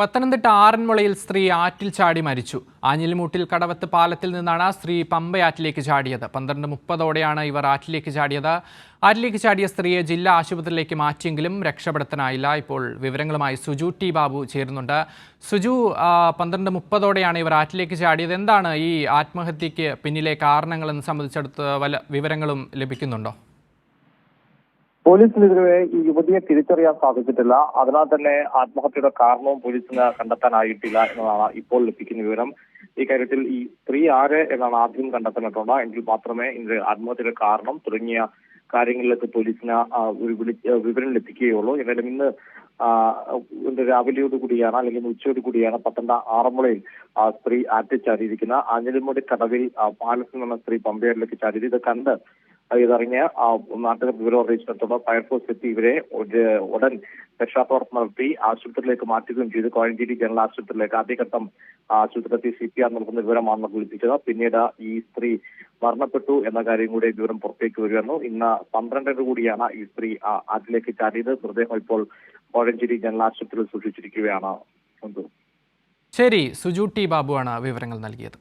പത്തനംതിട്ട ആറന്മുളയിൽ സ്ത്രീ ആറ്റിൽ ചാടി മരിച്ചു. ആഞ്ഞിലിമൂട്ടിൽ കടവത്ത് പാലത്തിൽ നിന്നാണ് സ്ത്രീ പമ്പയാറ്റിലേക്ക് ചാടിയത്. പന്ത്രണ്ട് മുപ്പതോടെയാണ് ഇവർ ആറ്റിലേക്ക് ചാടിയത്. ആറ്റിലേക്ക് ചാടിയ സ്ത്രീയെ ജില്ലാ ആശുപത്രിയിലേക്ക് മാറ്റിയെങ്കിലും രക്ഷപ്പെടുത്താനായില്ല ഇപ്പോൾ വിവരങ്ങളുമായി സുജു ടി ബാബു ചേരുന്നുണ്ട്. സുജു പന്ത്രണ്ട് മുപ്പതോടെയാണ് ഇവർ ആറ്റിലേക്ക് ചാടിയത്. എന്താണ് ഈ ആത്മഹത്യക്ക് പിന്നിലെ കാരണങ്ങളെന്ന് സംബന്ധിച്ചെടുത്ത് വല്ല വിവരങ്ങളും ലഭിക്കുന്നുണ്ടോ? പോലീസിന് ഇതുവരെ ഈ യുവതിയെ തിരിച്ചറിയാൻ സാധിച്ചിട്ടില്ല. അതിനാൽ തന്നെ ആത്മഹത്യയുടെ കാരണവും പോലീസിന് കണ്ടെത്താനായിട്ടില്ല എന്നതാണ് ഇപ്പോൾ ലഭിക്കുന്ന വിവരം. ഈ കാര്യത്തിൽ ഈ സ്ത്രീ ആര് എന്നാണ് ആദ്യം കണ്ടെത്താനായിട്ടുള്ളത് എങ്കിൽ മാത്രമേ ഇതിന്റെ ആത്മഹത്യയുടെ കാരണം തുടങ്ങിയ കാര്യങ്ങളിലേക്ക് പോലീസിന് വിവരം ലഭിക്കുകയുള്ളൂ. എന്നാലും ഇന്ന് ഇന്ന് രാവിലെയോട് കൂടിയാണ് അല്ലെങ്കിൽ ഉച്ചയോട് കൂടിയാണ് പത്തനംതിട്ട ആറന്മുളയിൽ സ്ത്രീ ആറ്റ് ചാടിയിരിക്കുന്ന ആഞ്ഞലിമുടി കടവിൽ പാലത്തിൽ നിന്ന് സ്ത്രീ പമ്പയറിലേക്ക് ചാടിയത് ഇത് കണ്ട് ഇതറിഞ്ഞ് നാട്ടിലെ വിവരം അറിയിച്ചിടത്തോളം ഫയർഫോഴ്സ് എത്തി ഇവരെ ഉടൻ രക്ഷാപ്രവർത്തനം നടത്തി ആശുപത്രിയിലേക്ക് മാറ്റുകയും ചെയ്തു. കോഴഞ്ചേരി ജനറൽ ആശുപത്രിയിലേക്ക് ആദ്യഘട്ടം ആശുപത്രി സി പി ആർ നൽകുന്ന വിവരമാണ് വിളിപ്പിച്ചത്. പിന്നീട് ഈ സ്ത്രീ മരണപ്പെട്ടു എന്ന കാര്യം കൂടി വിവരം പുറത്തേക്ക് വരുന്നു ഇന്ന് പന്ത്രണ്ടര കൂടിയാണ് ഈ സ്ത്രീ അതിലേക്ക് ചാടിയത്. മൃതദേഹം ഇപ്പോൾ കോഴഞ്ചേരി ജനറൽ ആശുപത്രിയിൽ സൂക്ഷിച്ചിരിക്കുകയാണ്. ശരി സുജു ടി ബാബുവാണ് വിവരങ്ങൾ നൽകിയത്.